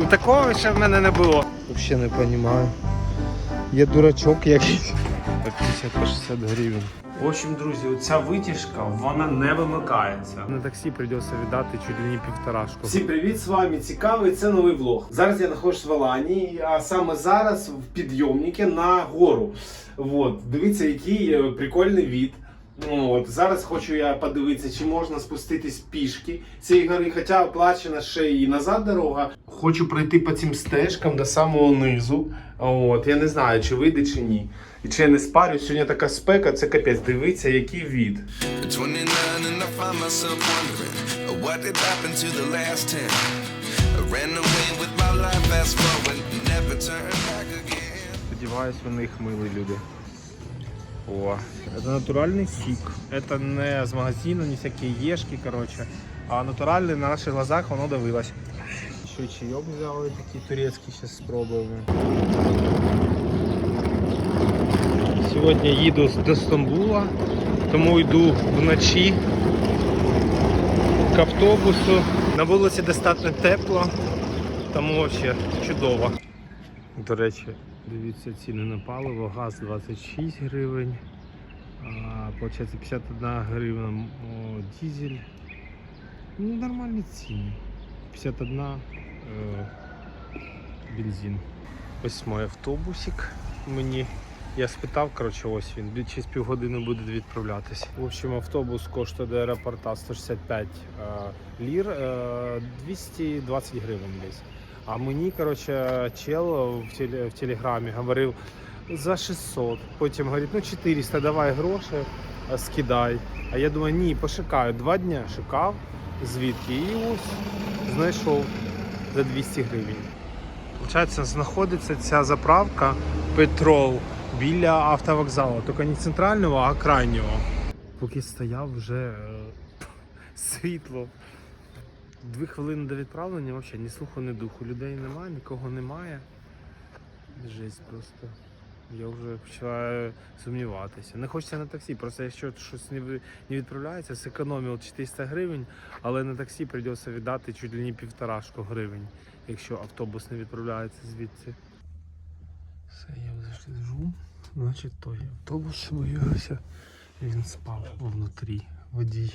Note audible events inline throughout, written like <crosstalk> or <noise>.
Ну такого ще в мене не було. Взагалі не розумію. Є дурачок якийсь. Так 50 по 60 гривень. В общем, друзі, ця витяжка вона не вимикається. На таксі прийдеться віддати чуть ли не півторашку. Всім привіт, з вами цікавий. Це новий влог. Зараз я знаходжусь в Аланії, а саме зараз в підйомнику на гору. От, дивіться, який е, прикольний від. Ну, От, зараз хочу я подивитися, чи можна спуститись пішки цієї гори, хоча оплачена ще і назад дорога. Хочу пройти по цим стежкам до самого низу. От, я не знаю, чи вийде, чи ні. І чи я не спарю, сьогодні така спека, це капець. Дивіться, який від. At 29 and I find myself wondering what did happen to the last 10. I ran away with my life, fast forward, never turn back again. Сподіваюсь, вони їх мили люди. О, це натуральний сік. Це не з магазину, не всякі єшки, коротше. А натуральний на наших глазах воно давилось. Ще чайок взяли такий турецький, зараз спробуємо. Сьогодні їду до Стамбула, тому йду вночі к автобусу. На вулиці достатньо тепло, тому взагалі чудово. До речі, дивіться ціни на паливо. Газ 26 гривень, получається 51 гривна о, дизель. Ну, нормальні ціни. 51 е, бензин. Ось мій автобусик. Мені я спитав, коротше, ось він. Через півгодини буде відправлятися. В общем, автобус коштує до аеропорта 165 е, лір, е, 220 гривень десь. А мені, коротше, чел в, теле, в телеграмі говорив за 600. Потім говорить, ну 400, давай гроші, скидай. А я думаю, ні, пошукаю. Два дні шукав звідки. І ось знайшов за 200 гривень. Получається, знаходиться ця заправка Петрол біля автовокзалу. Тільки не центрального, а крайнього. Поки стояв вже е, <laughs> світло. Дві хвилини до відправлення взагалі ні слуху, ні духу. Людей немає, нікого немає. Жесть просто. Я вже починаю сумніватися. Не хочеться на таксі, просто якщо щось не відправляється, зекономив 400 гривень, але на таксі прийдеться віддати чуть ли не півторашку гривень, якщо автобус не відправляється звідси. Все, я вже сижу, значить той автобус виявився, він спав внутрі водій.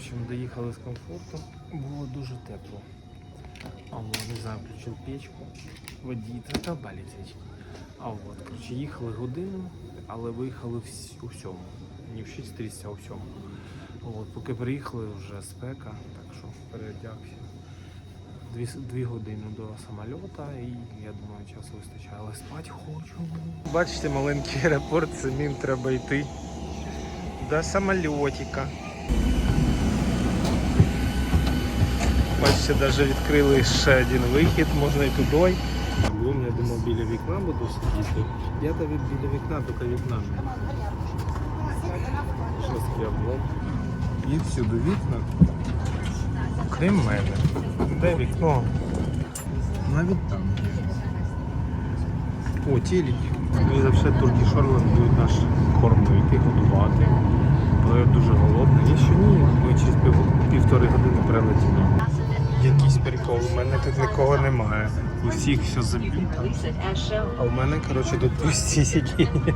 Общем, доїхали з комфорту, було дуже тепло. А не знаю, включив печку, водій, та летить. А от, коротше, їхали годину, але виїхали в у сьому. Не в 6.30, а у сьому. От, поки приїхали, вже спека, так що переодягся. Дві, дві години до самольота і я думаю, часу вистачає, але спати хочу. Бачите, маленький аеропорт, самим треба йти до самольотика. Бачите, навіть відкрили ще один вихід, можна і туди. Блум, я думав, біля вікна буду сидіти. Я то від біля вікна, тільки вікна. Жорсткий облом. І всюди вікна. Крім мене. Де вікно? Навіть там. О, телек. І взагалі турки Шорланд будуть наш корм йти годувати. Але я дуже голодний. Якщо ні, ми через пів, півтори години прилетимо. Якийсь прикол, у мене тут нікого немає. У всіх все забито. А у мене, коротше, тут пусті сидіння.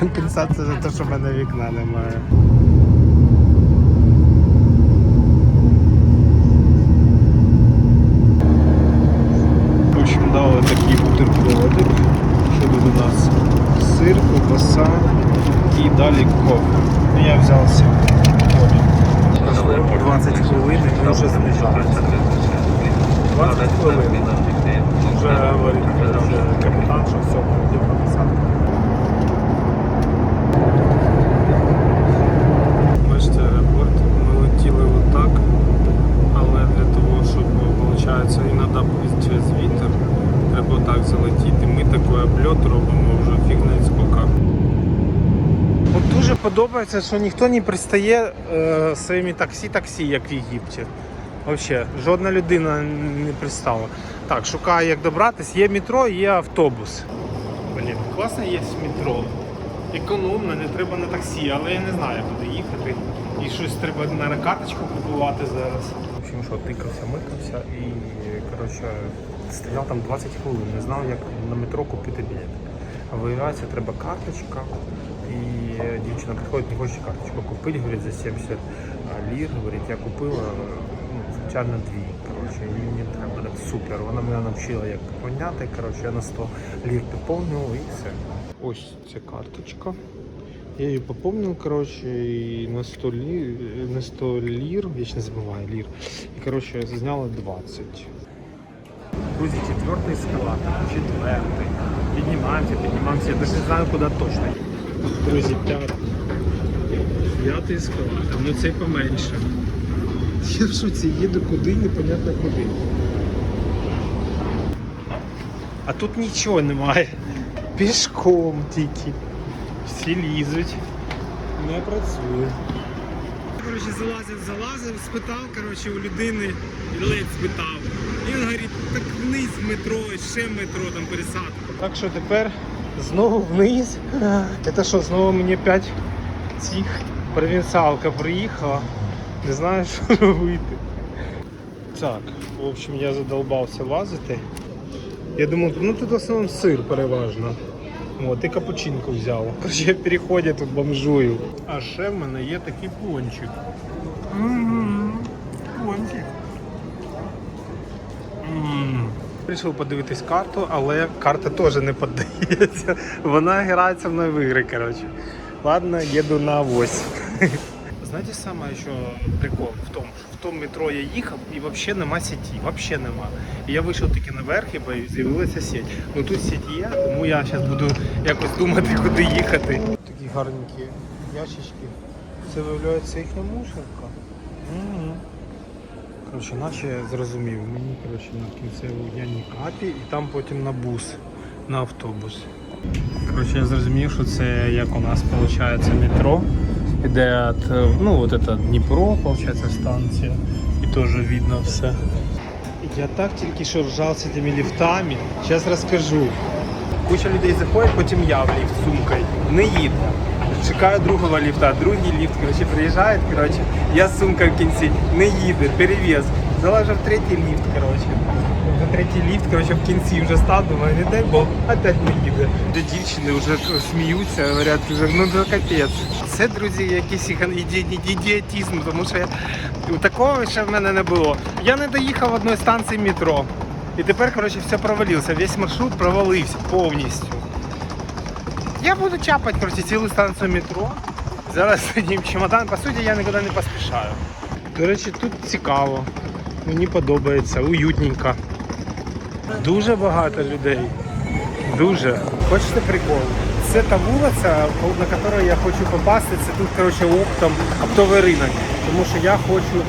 Компенсація за те, що в мене вікна немає. В общем, дали такий бутербродик. Що тут у нас? Сир, ковбаса і далі кофе. Ну, Я взяв собі 20 хвилин і вже знижалися. 20 хвилин. Вже говорить капітан, що все буде написати. Бачите, аеропорт. Ми летіли отак, але для того, щоб виходить, іноді через вітер, треба отак залетіти. Ми такий обльот робимо вже фіг не скільки. От дуже подобається, що ніхто не пристає е, своїми таксі-таксі, як в Єгипті. Взагалі, жодна людина не пристала. Так, шукаю, як добратись. Є метро, є автобус. Блін, класно є метро. Економно, не треба на таксі, але я не знаю, куди їхати. І щось треба на карточку купувати зараз. В общем, що, тикався, микався і коротше, стояв там 20 хвилин, не знав, як на метро купити білет. А виявляється, треба карточка. І е, дівчина приходить, не хоче карточку купити, говорить, за 70 лір. Говорить, я купила ну, звичайно дві. Коротше, і мені треба так супер. Вона мене навчила, як поняти. Коротше, я на 100 лір поповнив і все. Ось ця карточка. Я її поповнив, коротше, і на 100 лір, на 100 лір, я ще не забуваю лір. І коротше, зняла 20. Друзі, четвертий ескалатор, четвертий. Піднімаємося, піднімаємося. Я навіть не знаю, куди точно. Друзі, п'ятий. П'ятий ескалатор, ну цей поменше. Я в шоці їду куди, непонятно куди. А тут нічого немає. Пішком тільки. Всі лізуть. Не працює. Коротше, залазив, залазив, спитав коротше, у людини, і ледь спитав. І він говорить, так вниз метро, ще метро, там пересадка. Так що тепер знову вниз. Це що, знову мені 5 цих провінціалка приїхала. Не знаю, <laughs> що робити. Так, в общем, я задолбався лазити. Я думав, ну тут в основному сир переважно. От, і капучинку взяв. Короче, я в тут бомжую. А ще в мене є такий пончик. М, Пончик. Прийшов подивитись карту, але карта теж не піддається. Вона грається в ігри, коротше. Ладно, їду на авось. Знаєте саме, що прикол в тому, що в тому метро я їхав і взагалі нема сіті, взагалі нема. І я вийшов таки наверх і з'явилася сіть. Ну тут сіті є, тому я зараз буду якось думати, <laughs> куди їхати. Такі гарненькі ящички. Це виявляється їхня мусорка. Угу. Коротше, наче я зрозумів. Мені коротше, на кінцеву дня ні капі і там потім на бус, на автобус. Коротше, я зрозумів, що це як у нас виходить метро. Іде от, е, ну, вот это Дніпро, получается, станція. І теж видно все. Я так тільки що ржав з цими ліфтами. Зараз розкажу. Куча людей заходить, потім я в ліфт з сумкою. Не їде. Чекаю другого ліфта, другий ліфт, коротше, приїжджає, коротше, я з сумкою в кінці, не їде, перевіз. Залежав третій ліфт, коротше. Третій ліфт, коротше, в кінці вже став, думаю, не дай Бог, опять не їде. Де дівчини вже сміються, говорять, вже, ну це капець. Це, друзі, якийсь іген- іді- ідіотизм, тому що я... такого ще в мене не було. Я не доїхав одної станції метро. І тепер, коротше, все провалився. Весь маршрут провалився повністю. Я буду чапати, коротше, цілу станцію метро. Зараз сидім чемодан. По суті, я нікуди не поспішаю. До речі, тут цікаво. Мені подобається, уютненько. Дуже багато людей. Дуже. Хочете прикол? Це та вулиця, на яку я хочу попасти. Це тут, коротше, оптом, оптовий ринок. Тому що я хочу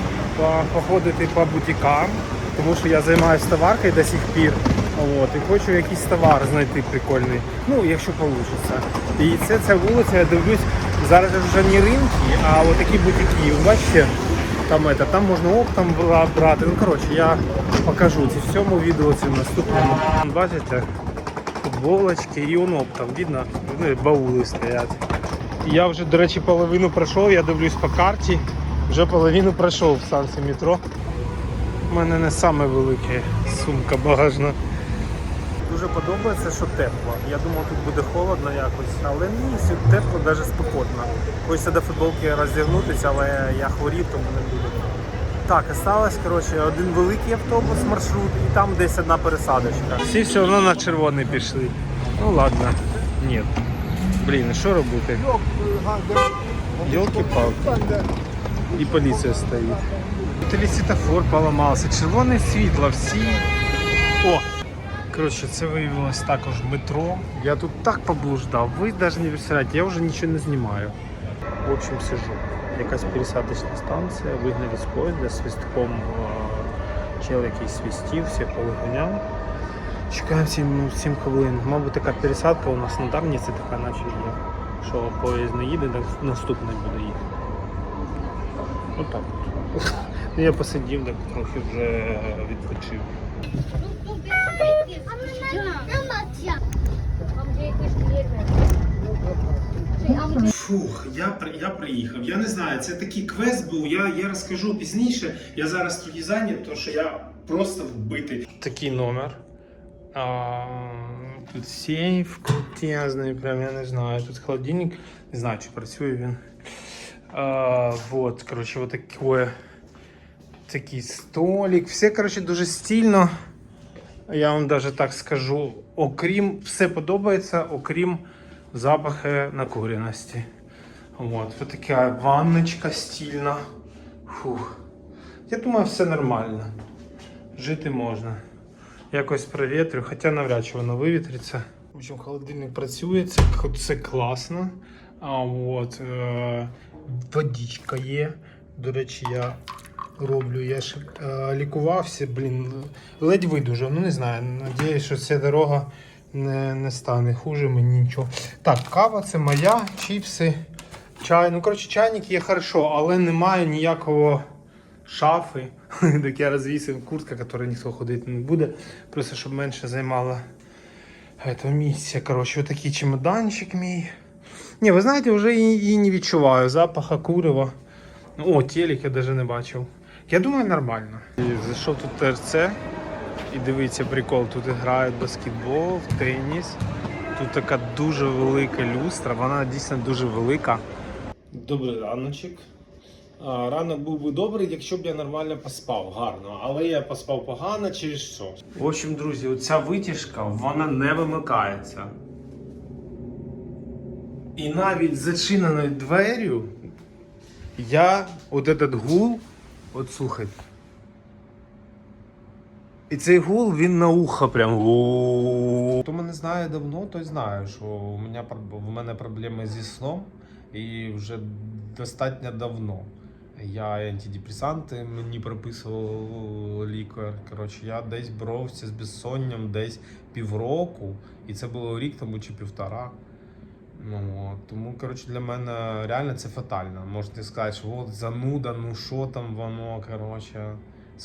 походити по бутікам, тому що я займаюся товаркою до сих пір. От, і хочу якийсь товар знайти прикольний. Ну, якщо вийде. І це ця вулиця, я дивлюсь, зараз вже не ринки, а от такі бутики. Ви Бачите, там, это, там можна оптом бра- брати. Ну, коротше, я покажу це в цьому відео, це в наступному. Бачите, футболочки і он оптом, видно, баули стоять. Я вже, до речі, половину пройшов, я дивлюсь по карті, вже половину пройшов в станції метро. У мене не саме сумка багажна. Дуже подобається, що тепло. Я думав, тут буде холодно якось, але ні, тепло, навіть спекотно. Хочеться до футболки роздягнутися, але я хворів, тому не буду. Так, осталось, коротше, один великий автобус, маршрут, і там десь одна пересадочка. Всі все одно на червоний пішли. Ну ладно, ні. Блін, що робити? Йолки-палки. І поліція стоїть. Тут світофор поламався, червоне світло, всі. О! Коротше, це виявилось також метро. Я тут так поблуждав, ви навіть не представляєте, я вже нічого не знімаю. В общем, сижу. Якась пересадочна станція, вигнали з поїзда свистком е, чел якийсь свистів, всіх повиганяв. Чекаємо 7, 7 хвилин. Мабуть, така пересадка у нас на Дарниці така наче є. Що поїзд не їде, так наступний буде їхати. Отак. от. Ну, я посидів, так трохи вже відпочив. Фух, я, я приїхав. Я не знаю, це такий квест був. Я, я розкажу пізніше. Я зараз тоді зайнят, тому що я просто вбитий. Такий номер. А, тут сейф крутезний, прям я не знаю. Тут холодильник. Не знаю, чи працює він. А, вот, коротше, вот такий столик. Все, коротше, дуже стильно. Я вам даже так скажу. Окрім, все подобається, окрім запаху накуреності. Вот, вот така ванночка стильна. Фух. Я думаю, все нормально. Жити можна. Якось провітрю, хоча навряд чи воно вивітриться. В общем, холодильник працює, це, це класно. А от е, водичка є. До речі, я роблю. Я ж е, лікувався, блін, ледь видужав. Ну не знаю. Надіюсь, що ця дорога не, не стане хуже мені нічого. Так, кава це моя, чіпси, чай. Ну, коротше, чайник є хорошо, але немає ніякого шафи. <laughs> Так я розвісив куртка, яка ніхто ходити не буде. Просто щоб менше займала это, місця. Коротше, отакий чемоданчик мій. Ні, ви знаєте, вже і, і не відчуваю запаха курева. О, телек я навіть не бачив. Я думаю, нормально. І зайшов тут ТРЦ і дивіться прикол, тут грають баскетбол, теніс. Тут така дуже велика люстра, вона дійсно дуже велика. Добрий раночок. Ранок був би добрий, якщо б я нормально поспав, гарно. Але я поспав погано через що. В общем, друзі, оця витяжка вона не вимикається. І навіть зачиненою дверю я от этот гул, от слухайте. І цей гул він на ухо прям. Хто мене знає давно, той знає, що у мене, в мене проблеми зі сном і вже достатньо давно. Я і антидепресанти мені прописував лікар. Коротше, я десь боровся з безсонням десь півроку, і це було рік тому чи півтора. Ну, тому, коротше, для мене реально це фатально. Можете сказати, що от зануда, ну що там воно, коротше,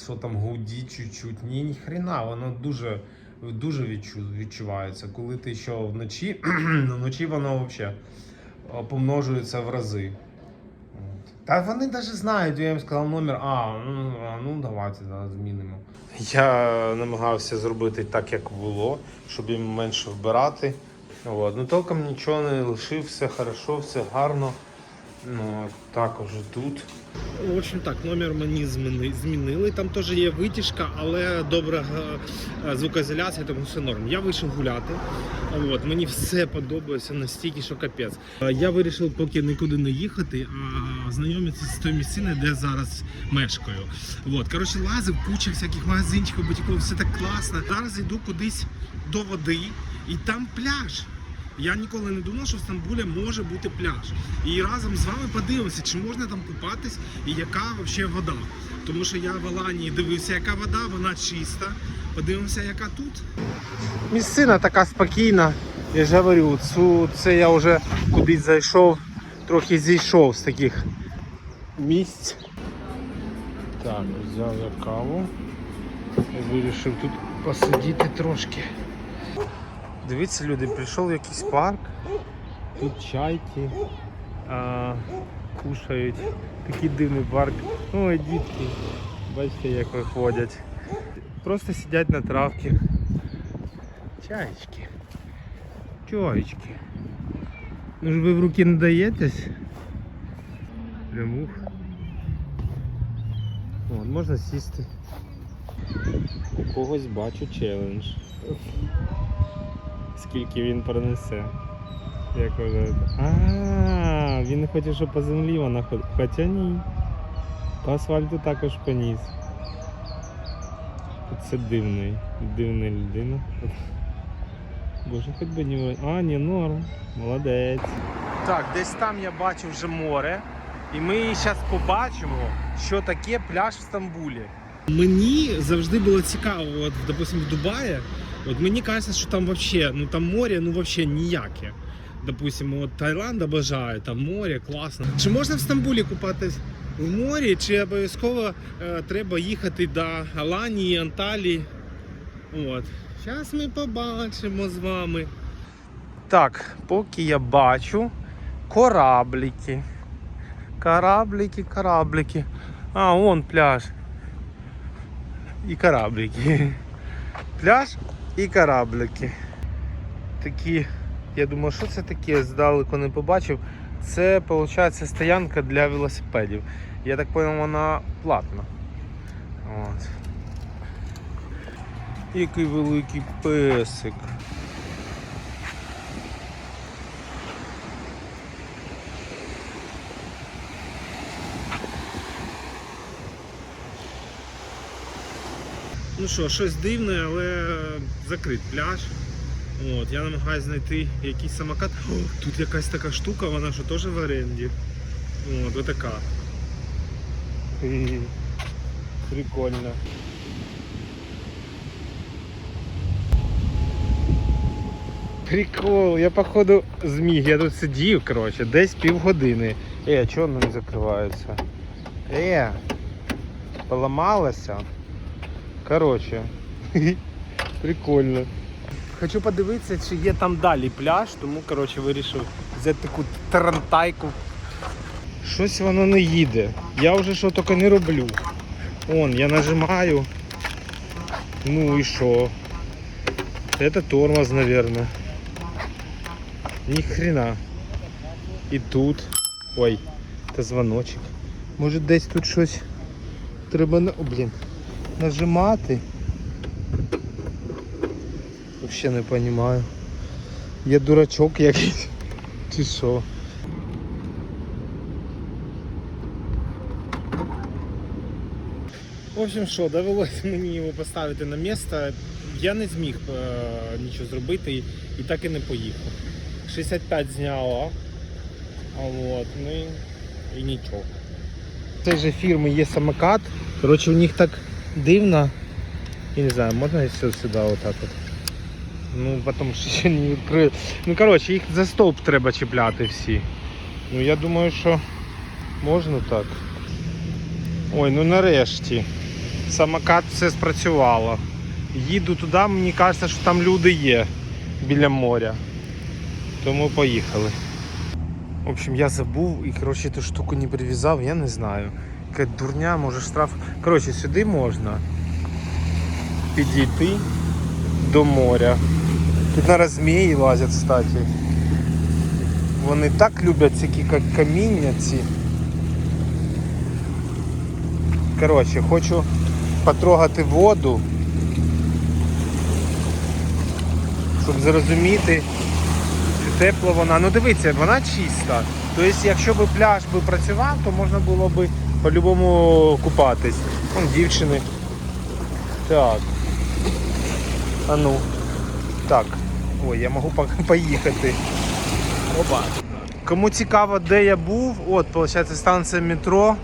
що там гудить чуть-чуть. Ні, ні хрена, воно дуже, дуже відчу, відчувається. Коли ти що вночі, <clears throat> ну, вночі воно взагалі помножується в рази. Та вони навіть знають, я їм сказав номер, а, ну, ну давайте зараз змінимо. Я намагався зробити так, як було, щоб їм менше вбирати. От. Ну толком нічого не лишив, все хорошо, все гарно. Ну, також тут. В общем так, номер мені змінили. Там теж є витяжка, але добра е, звукоізоляція, тому все норм. Я вийшов гуляти. От, мені все подобається настільки, що капець. Е, Я вирішив поки нікуди не їхати, а знайомитися з тою місциною, де зараз мешкаю. От, коротше, лазив, куча всяких магазинчиків, бутіків, все так класно. Зараз йду кудись до води, і там пляж. Я ніколи не думав, що в Стамбулі може бути пляж. І разом з вами подивимося, чи можна там купатись і яка взагалі вода. Тому що я в Аланії дивився, яка вода, вона чиста. Подивимося, яка тут. Місцина така спокійна. Я ж говорю, цю, це я вже кудись зайшов, трохи зійшов з таких місць. Так, взяв я каву. Вирішив тут посидіти трошки. Дивіться, люди, прийшов якийсь парк. Тут чайки а, кушають. Такий дивний парк. Ой, дітки. Бачите, як виходять. Просто сидять на травці. Чаечки. Чаечки. Ну ж ви в руки не даєтесь? Прям ух. О, можна сісти. У когось бачу челендж. Скільки він пронесе. Як вважаєте? А, він хоче, щоб по землі вона ходила. Хоча ні. По асфальту також поніс. Це дивний, дивна людина. Боже, хоч би не... А, ні, норм. Молодець. Так, десь там я бачу вже море. І ми зараз побачимо, що таке пляж в Стамбулі. Мені завжди було цікаво, от, допустим, в Дубаї. От мені кажеться, що там вообще, ну там море, ну вообще ніяке. Допустим, от Таїланд обожаю, там море, класно. Чи можна в Стамбулі купатись в морі, чи обов'язково е, треба їхати до Аланії, Анталії? От. Зараз ми побачимо з вами. Так, поки я бачу, кораблики. Кораблики, кораблики. А, вон пляж. І кораблики. Пляж і кораблики. Такі, я думаю, що це таке? Здалеку не побачив. Це виходить стоянка для велосипедів. Я так зрозумів, вона платна. От. Який великий песик. Ну що, щось дивне, але закрит пляж. От, я намагаюся знайти якийсь самокат. О, тут якась така штука, вона що теж в оренді. От, отака. Прикольно. Прикол, я походу зміг, я тут сидів, коротше, десь півгодини. Е, чого воно не закривається? Е, поламалося. Коротше, <laughs> прикольно. Хочу подивитися, чи є там далі пляж, тому коротше, вирішив взяти таку тарантайку. Щось воно не їде. Я вже що тільки не роблю. Вон, я нажимаю. Ну і що? Это тормоз, наверное. Ни хрена. І тут. Ой, це дзвоночок. Може десь тут щось треба на. О, блін. Нажимати. Вообще не понимаю. Я дурачок якийсь. <laughs> Чи що? В общем, що, довелося мені його поставити на місце. Я не зміг е, нічого зробити і, і так і не поїхав. 65 зняло. А от, ну і, і нічого. Цей же фірми є самокат. Коротше, у них так дивно. Я не знаю, можна сюди, сюди отак от. Ну, потім ще не відкрию. Ну, коротше, їх за стовп треба чіпляти всі. Ну, я думаю, що можна так. Ой, ну нарешті. Самокат все спрацювало. Їду туди, мені кажеться, що там люди є біля моря. Тому поїхали. В общем, я забув і коротше ту штуку не прив'язав, я не знаю. Яка дурня, може штраф. Коротше, сюди можна підійти до моря. Тут на змії лазять, кстати. Вони так люблять ці ка- каміння ці. Коротше, хочу потрогати воду, щоб зрозуміти, чи тепла вона. Ну дивіться, вона чиста. Тобто, якщо б пляж би працював, то можна було б по-любому купатись. Вон дівчини. Так. А ну. Так. Ой, я можу <laughs> поїхати. Опа. Кому цікаво, де я був, от, виходить, станція метро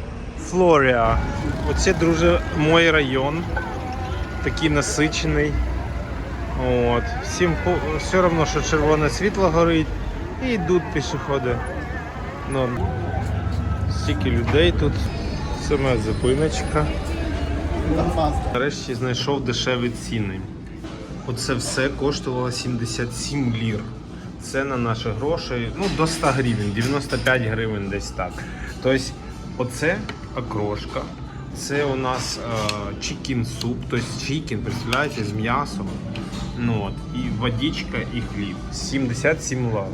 Флорія. Оце, друже, мій район. Такий насичений. От. Всім все одно, що червоне світло горить. І йдуть пішоходи. Норм. Стільки людей тут. Саме зупиночка. Нарешті знайшов дешеві ціни. Оце все коштувало 77 лір. Це на наші гроші, ну до 100 гривень, 95 гривень десь так. Тобто, оце окрошка, це у нас е, чікін суп, тобто чікін, представляєте, з м'ясом. Ну, от, і водичка, і хліб. 77 ла-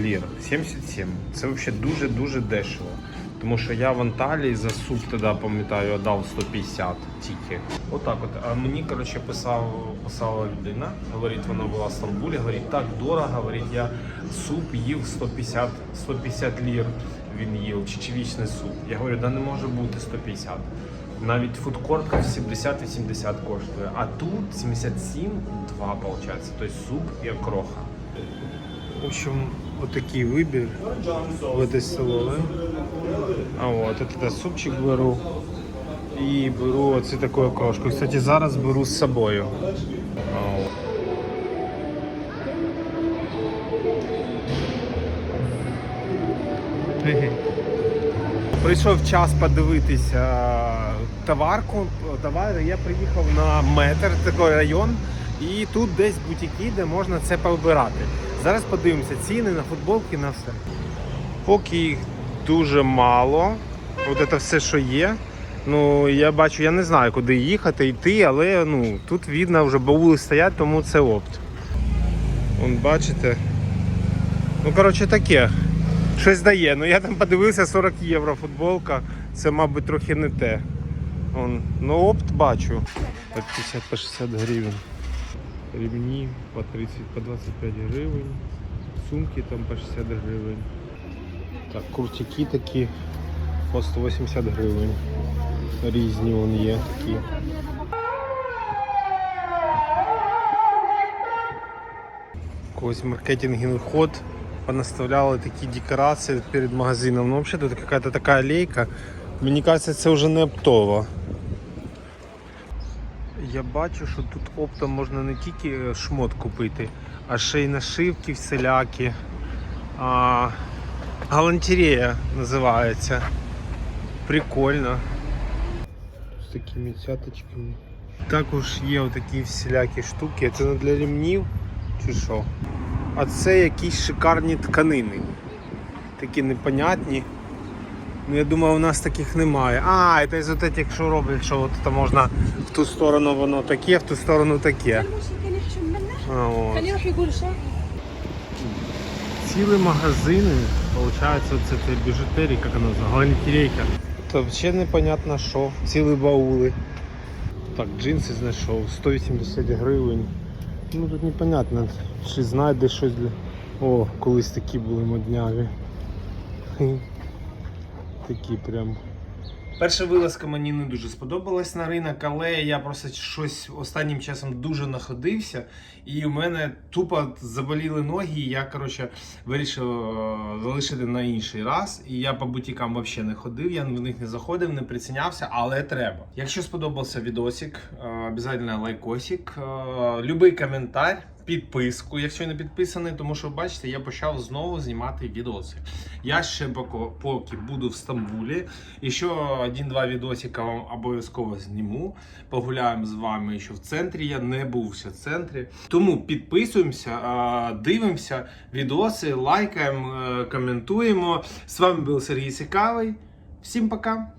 лір. 77. Це взагалі дуже-дуже дешево. Тому що я в Анталії за суп тоді, пам'ятаю, віддав 150 тільки. Отак от. А мені, коротше, писав, писала людина, говорить, вона була в Стамбулі, говорить, так дорого, говорить, я суп їв 150, 150 лір він їв, чечевічний суп. Я говорю, да не може бути 150. Навіть фудкортка в 70-80 коштує. А тут 77, 2 виходить. Тобто суп і окроха. В общем, отакий вибір в столовой. А от, это супчик беру. І беру оце таку окрошку. Кстати, зараз беру з собою. Прийшов час подивитися товарку. Товари. Я приїхав на метр, такий район, і тут десь бутики, де можна це повибирати. Зараз подивимося ціни на футболки, на все. Поки їх дуже мало. От це все, що є. Ну, я бачу, я не знаю, куди їхати, йти, але ну, тут видно, вже баули стоять, тому це опт. Вон, бачите. Ну, коротше, таке. Щось дає. Ну я там подивився 40 євро футболка. Це, мабуть, трохи не те. Вон, ну опт бачу. 50 по 60 гривень. Ремні по 30 по 25 гривень. Сумки там по 60 гривень. Так, куртики такі по 180 гривень. Різні вон є такі. Когось маркетинговий ход понаставляли такі декорації перед магазином. Ну, взагалі тут якась така алейка. Мені кажется, це вже не оптово. Я бачу, що тут оптом можна не тільки шмот купити, а ще й нашивки всілякі. А, галантерея називається. Прикольно. З такими цяточками. Також є отакі всілякі штуки. Це не для ремнів чи що? А це якісь шикарні тканини. Такі непонятні. Ну я думаю, у нас таких немає. А, це з отих, що роблять, що от там можна в ту сторону воно таке, в ту сторону таке. А. Цілі магазини, виходить, це, це біжутерія, як вона галантерейка. То взагалі непонятно що. Цілі баули. Так, джинси знайшов, 180 гривень. Ну тут непонятно, чи знайде щось для... О, колись такі були модняві. Такі прям. Перша вилазка мені не дуже сподобалась на ринок, але я просто щось останнім часом дуже находився, і у мене тупо заболіли ноги. І я коротше вирішив е, залишити на інший раз. І я по бутікам взагалі не ходив, я в них не заходив, не прицінявся, але треба. Якщо сподобався відосик, е, обов'язково лайкосик, е, любий коментар. Підписку, якщо не підписаний, тому що бачите, я почав знову знімати відоси. Я ще поки, буду в Стамбулі. І ще один-два відосика вам обов'язково зніму. Погуляємо з вами ще в центрі. Я не був ще в центрі. Тому підписуємося, дивимося відоси, лайкаємо, е, коментуємо. З вами був Сергій Цікавий. Всім пока!